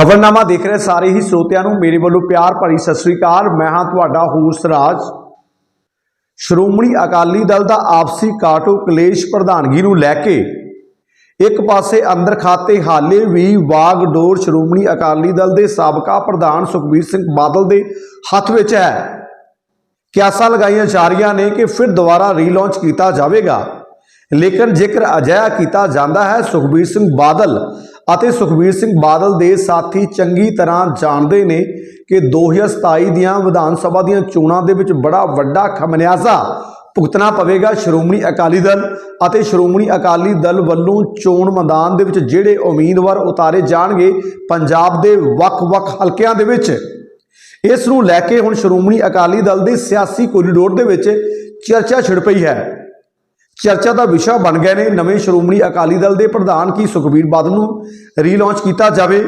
ਖਬਰਨਾਮਾ ਦੇਖ ਰਹੇ ਸਾਰੇ ਹੀ ਸਰੋਤਿਆਂ ਨੂੰ ਮੇਰੇ ਵੱਲੋਂ ਪਿਆਰ ਭਰੀ ਸਤਿ ਸ੍ਰੀ ਅਕਾਲ। ਮੈਂ ਹਾਂ ਤੁਹਾਡਾ ਹੂਸਰਾਜ ਸ਼੍ਰੋਮਣੀ ਅਕਾਲੀ ਦਲ ਦਾ ਆਪਸੀ ਕਾਟੋ ਕਲੇਸ਼ ਪ੍ਰਧਾਨਗੀ ਨੂੰ ਲੈ ਕੇ ਇੱਕ ਪਾਸੇ ਅੰਦਰ ਖਾਤੇ ਹਾਲੇ ਵੀ ਵਾਗਡੋਰ ਸ਼੍ਰੋਮਣੀ ਅਕਾਲੀ ਦਲ ਦੇ ਸਾਬਕਾ ਪ੍ਰਧਾਨ ਸੁਖਬੀਰ ਸਿੰਘ ਬਾਦਲ ਦੇ ਹੱਥ ਵਿੱਚ ਹੈ। ਕਿਆਸਾਂ ਲਗਾਈਆਂ ਜਾ ਰਹੀਆਂ ਨੇ ਕਿ ਫਿਰ ਦੁਬਾਰਾ ਰੀਲਾਂਚ ਕੀਤਾ ਜਾਵੇਗਾ। ਲੇਕਿਨ ਜੇਕਰ ਅਜਿਹਾ ਕੀਤਾ ਜਾਂਦਾ ਹੈ, ਸੁਖਬੀਰ ਸਿੰਘ ਬਾਦਲ ਅਤੇ ਸੁਖਬੀਰ ਸਿੰਘ ਬਾਦਲ ਦੇ ਸਾਥੀ ਚੰਗੀ ਤਰ੍ਹਾਂ ਜਾਣਦੇ ਨੇ ਕਿ 2027 ਦੀਆਂ ਵਿਧਾਨ ਸਭਾ ਦੀਆਂ ਚੋਣਾਂ ਦੇ ਵਿੱਚ ਬੜਾ ਵੱਡਾ ਖਮਨਿਆਜ਼ਾ ਭੁਗਤਣਾ ਪਵੇਗਾ ਸ਼੍ਰੋਮਣੀ ਅਕਾਲੀ ਦਲ ਅਤੇ ਸ਼੍ਰੋਮਣੀ ਅਕਾਲੀ ਦਲ ਵੱਲੋਂ ਚੋਣ ਮੈਦਾਨ ਦੇ ਵਿੱਚ ਜਿਹੜੇ ਉਮੀਦਵਾਰ ਉਤਾਰੇ ਜਾਣਗੇ ਪੰਜਾਬ ਦੇ ਵੱਖ-ਵੱਖ ਹਲਕਿਆਂ ਦੇ ਵਿੱਚ। ਇਸ ਨੂੰ ਲੈ ਕੇ ਹੁਣ ਸ਼੍ਰੋਮਣੀ ਅਕਾਲੀ ਦਲ ਦੇ ਸਿਆਸੀ ਕੋਰੀਡੋਰ ਦੇ ਵਿੱਚ ਚਰਚਾ ਛਿੜ ਪਈ ਹੈ। ਚਰਚਾ ਦਾ ਵਿਸ਼ਾ ਬਣ ਗਏ ਨੇ ਨਵੇਂ ਸ਼੍ਰੋਮਣੀ ਅਕਾਲੀ ਦਲ ਦੇ ਪ੍ਰਧਾਨ ਕੀ ਸੁਖਬੀਰ ਬਾਦਲ ਨੂੰ ਰੀਲਾਂਚ ਕੀਤਾ ਜਾਵੇ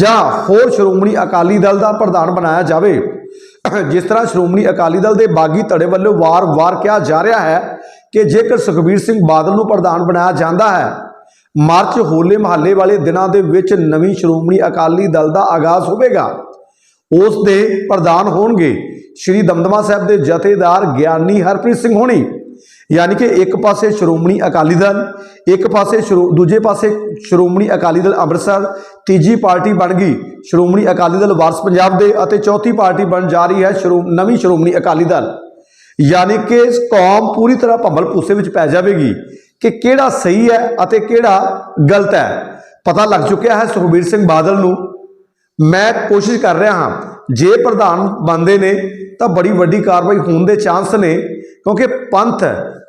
ਜਾਂ ਹੋਰ ਸ਼੍ਰੋਮਣੀ ਅਕਾਲੀ ਦਲ ਦਾ ਪ੍ਰਧਾਨ ਬਣਾਇਆ ਜਾਵੇ। ਜਿਸ ਤਰ੍ਹਾਂ ਸ਼੍ਰੋਮਣੀ ਅਕਾਲੀ ਦਲ ਦੇ ਬਾਗੀ ਧੜੇ ਵੱਲੋਂ ਵਾਰ-ਵਾਰ ਕਿਹਾ ਜਾ ਰਿਹਾ ਹੈ ਕਿ ਜੇਕਰ ਸੁਖਬੀਰ ਸਿੰਘ ਬਾਦਲ ਨੂੰ ਪ੍ਰਧਾਨ ਬਣਾਇਆ ਜਾਂਦਾ ਹੈ, ਮਾਰਚ ਹੋਲੇ ਮਹੱਲੇ ਵਾਲੇ ਦਿਨਾਂ ਦੇ ਵਿੱਚ ਨਵੀਂ ਸ਼੍ਰੋਮਣੀ ਅਕਾਲੀ ਦਲ ਦਾ ਆਗਾਜ਼ ਹੋਵੇਗਾ। ਉਸ ਦੇ ਪ੍ਰਧਾਨ ਹੋਣਗੇ ਸ਼੍ਰੀ ਦਮਦਮਾ ਸਾਹਿਬ ਦੇ ਜਥੇਦਾਰ ਗਿਆਨੀ ਹਰਪ੍ਰੀਤ ਸਿੰਘ ਹੋਣੀ। ਯਾਨੀ ਕਿ ਇੱਕ ਪਾਸੇ ਸ਼੍ਰੋਮਣੀ ਅਕਾਲੀ ਦਲ, ਇੱਕ ਪਾਸੇ ਸ਼੍ਰੋ- ਦੂਜੇ ਪਾਸੇ ਸ਼੍ਰੋਮਣੀ ਅਕਾਲੀ ਦਲ ਅੰਮ੍ਰਿਤਸਰ, ਤੀਜੀ ਪਾਰਟੀ ਬਣ ਗਈ ਸ਼੍ਰੋਮਣੀ ਅਕਾਲੀ ਦਲ ਵਾਰਸ ਪੰਜਾਬ ਦੇ ਅਤੇ ਚੌਥੀ ਪਾਰਟੀ ਬਣ ਜਾ ਰਹੀ ਹੈ ਸ਼੍ਰੋ- ਨਵੀਂ ਸ਼੍ਰੋਮਣੀ ਅਕਾਲੀ ਦਲ। ਯਾਨੀ ਕਿ ਕੌਮ ਪੂਰੀ ਤਰ੍ਹਾਂ ਭੰਬਲ ਭੂਸੇ ਵਿੱਚ ਪੈ ਜਾਵੇਗੀ ਕਿ ਕਿਹੜਾ ਸਹੀ ਹੈ ਅਤੇ ਕਿਹੜਾ ਗਲਤ ਹੈ। ਪਤਾ ਲੱਗ ਚੁੱਕਿਆ ਹੈ ਸੁਖਬੀਰ ਸਿੰਘ ਬਾਦਲ ਨੂੰ। ਮੈਂ ਕੋਸ਼ਿਸ਼ ਕਰ ਰਿਹਾ ਹਾਂ, ਜੇ ਪ੍ਰਧਾਨ ਬਣਦੇ ਨੇ ਤਾਂ ਬੜੀ ਵੱਡੀ ਕਾਰਵਾਈ ਹੋਣ ਦੇ ਚਾਂਸ ਨੇ। ਕਿਉਂਕਿ ਪੰਥ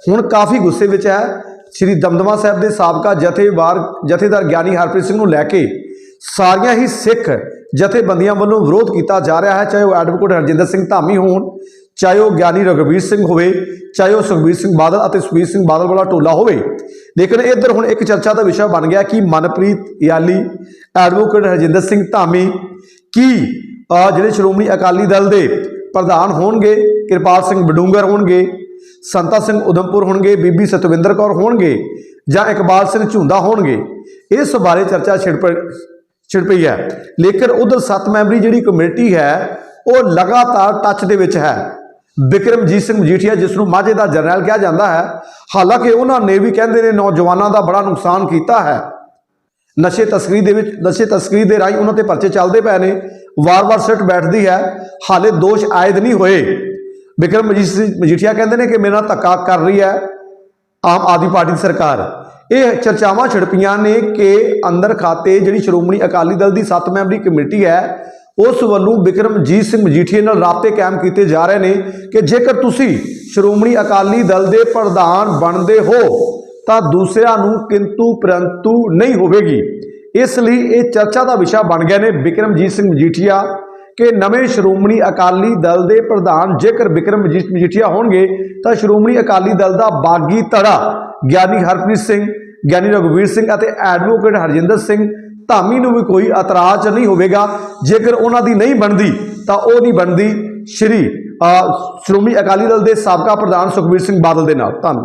ਹੁਣ ਕਾਫੀ ਗੁੱਸੇ ਵਿੱਚ ਹੈ। ਸ੍ਰੀ ਦਮਦਮਾ ਸਾਹਿਬ ਦੇ ਸਾਬਕਾ ਜਥੇਵਾਰ ਜਥੇਦਾਰ ਗਿਆਨੀ ਹਰਪ੍ਰੀਤ ਸਿੰਘ ਨੂੰ ਲੈ ਕੇ ਸਾਰੀਆਂ ਹੀ ਸਿੱਖ ਜਥੇਬੰਦੀਆਂ ਵੱਲੋਂ ਵਿਰੋਧ ਕੀਤਾ ਜਾ ਰਿਹਾ ਹੈ। ਚਾਹੇ ਉਹ ਐਡਵੋਕੇਟ ਹਰਜਿੰਦਰ ਸਿੰਘ ਧਾਮੀ ਹੋਣ, ਚਾਹੇ ਉਹ ਗਿਆਨੀ ਰਘਵੀਰ ਸਿੰਘ ਹੋਵੇ, ਚਾਹੇ ਉਹ ਸੁਖਬੀਰ ਸਿੰਘ ਬਾਦਲ ਅਤੇ ਸੁਖਬੀਰ ਸਿੰਘ ਬਾਦਲ ਵਾਲਾ ਟੋਲਾ ਹੋਵੇ। ਲੇਕਿਨ ਇੱਧਰ ਹੁਣ ਇੱਕ ਚਰਚਾ ਦਾ ਵਿਸ਼ਾ ਬਣ ਗਿਆ ਕਿ ਮਨਪ੍ਰੀਤ ਯਾਲੀ ਐਡਵੋਕੇਟ ਹਰਜਿੰਦਰ ਸਿੰਘ ਧਾਮੀ ਕੀ ਜਿਹੜੇ ਸ਼੍ਰੋਮਣੀ ਅਕਾਲੀ ਦਲ ਦੇ ਪ੍ਰਧਾਨ ਹੋਣਗੇ, ਕਿਰਪਾਲ ਸਿੰਘ ਬਡੂੰਗਰ ਹੋਣਗੇ ਸੰਤਾ ਸਿੰਘ ਉਧਮਪੁਰ ਹੋਣਗੇ, ਬੀਬੀ ਸਤਵਿੰਦਰ ਕੌਰ ਹੋਣਗੇ ਜਾਂ ਇਕਬਾਲ ਸਿੰਘ ਝੁੰਦਾ ਹੋਣਗੇ। ਇਸ ਬਾਰੇ ਚਰਚਾ ਛਿੜ ਪ- ਛਿੜ ਪਈ ਹੈ। ਲੇਕਿਨ ਉਧਰ ਸੱਤ ਮੈਂਬਰੀ ਜਿਹੜੀ ਕਮੇਟੀ ਹੈ, ਉਹ ਲਗਾਤਾਰ ਟੱਚ ਦੇ ਵਿੱਚ ਹੈ। ਬਿਕਰਮਜੀਤ ਸਿੰਘ ਮਜੀਠੀਆ, ਜਿਸ ਨੂੰ ਮਾਝੇ ਦਾ ਜਰਨੈਲ ਕਿਹਾ ਜਾਂਦਾ ਹੈ, ਹਾਲਾਂਕਿ ਉਹਨਾਂ ਨੇ ਵੀ ਕਹਿੰਦੇ ਨੇ ਨੌਜਵਾਨਾਂ ਦਾ ਬੜਾ ਨੁਕਸਾਨ ਕੀਤਾ ਹੈ। ਨਸ਼ੇ ਤਸਕਰੀ ਦੇ ਵਿੱਚ, ਨਸ਼ੇ ਤਸਕਰੀ ਦੇ ਰਾਹੀਂ ਉਹਨਾਂ ਤੇ ਪਰਚੇ ਚੱਲਦੇ ਪਏ ਨੇ। ਵਾਰ-ਵਾਰ ਸਿੱਟ ਬੈਠਦੀ ਹੈ। ਹਾਲੇ ਦੋਸ਼ ਆਇਦ ਨਹੀਂ ਹੋਏ। ਵਿਕਰਮ ਮਜੀਠ ਸਿੰਘ ਮਜੀਠੀਆ ਕਹਿੰਦੇ ਨੇ ਕਿ ਮੇਰੇ ਨਾਲ ਧੱਕਾ ਕਰ ਰਹੀ ਹੈ ਆਮ ਆਦਮੀ ਪਾਰਟੀ ਦੀ ਸਰਕਾਰ। ਇਹ ਚਰਚਾਵਾਂ ਛਿੜਪੀਆਂ ਨੇ ਕਿ ਅੰਦਰ ਖਾਤੇ ਜਿਹੜੀ ਸ਼੍ਰੋਮਣੀ ਅਕਾਲੀ ਦਲ ਦੀ 7 ਮੈਂਬਰੀ ਕਮੇਟੀ ਹੈ, ਉਸ ਵੱਲੋਂ ਵਿਕਰਮਜੀਤ ਸਿੰਘ ਮਜੀਠੀਏ ਨਾਲ ਰਾਬਤੇ ਕਾਇਮ ਕੀਤੇ ਜਾ ਰਹੇ ਨੇ ਕਿ ਜੇਕਰ ਤੁਸੀਂ ਸ਼੍ਰੋਮਣੀ ਅਕਾਲੀ ਦਲ ਦੇ ਪ੍ਰਧਾਨ ਬਣਦੇ ਹੋ, ਤਾਂ ਦੂਸਰਿਆਂ ਨੂੰ ਕਿੰਤੂ ਪਰੰਤੂ ਨਹੀਂ ਹੋਵੇਗੀ। ਇਸ ਲਈ ਇਹ ਚਰਚਾ ਦਾ ਵਿਸ਼ਾ ਬਣ ਗਿਆ ਨੇ ਵਿਕਰਮਜੀਤ ਸਿੰਘ ਮਜੀਠੀਆ। ਕਿ ਨਵੇਂ ਸ਼੍ਰੋਮਣੀ ਅਕਾਲੀ ਦਲ ਦੇ ਪ੍ਰਧਾਨ ਜੇਕਰ ਵਿਕਰਮਜੀਤ ਮਜੀਠੀਆ ਹੋਣਗੇ, ਤਾਂ ਸ਼੍ਰੋਮਣੀ ਅਕਾਲੀ ਦਲ ਦਾ ਬਾਗੀ ਧੜਾ ਗਿਆਨੀ ਹਰਪ੍ਰੀਤ ਸਿੰਘ, ਗਿਆਨੀ ਰਘੁਵੀਰ ਸਿੰਘ ਅਤੇ ਐਡਵੋਕੇਟ ਹਰਜਿੰਦਰ ਸਿੰਘ ਧਾਮੀ ਨੂੰ ਵੀ ਕੋਈ ਇਤਰਾਜ਼ ਨਹੀਂ ਹੋਵੇਗਾ। ਜੇਕਰ ਉਹਨਾਂ ਦੀ ਨਹੀਂ ਬਣਦੀ, ਤਾਂ ਉਹ ਨਹੀਂ ਬਣਦੀ। ਸ਼੍ਰੀ ਸ਼੍ਰੋਮਣੀ ਅਕਾਲੀ ਦਲ ਦੇ ਸਾਬਕਾ ਪ੍ਰਧਾਨ ਸੁਖਬੀਰ ਸਿੰਘ ਬਾਦਲ ਦੇ ਨਾਲ। ਧੰਨਵਾਦ।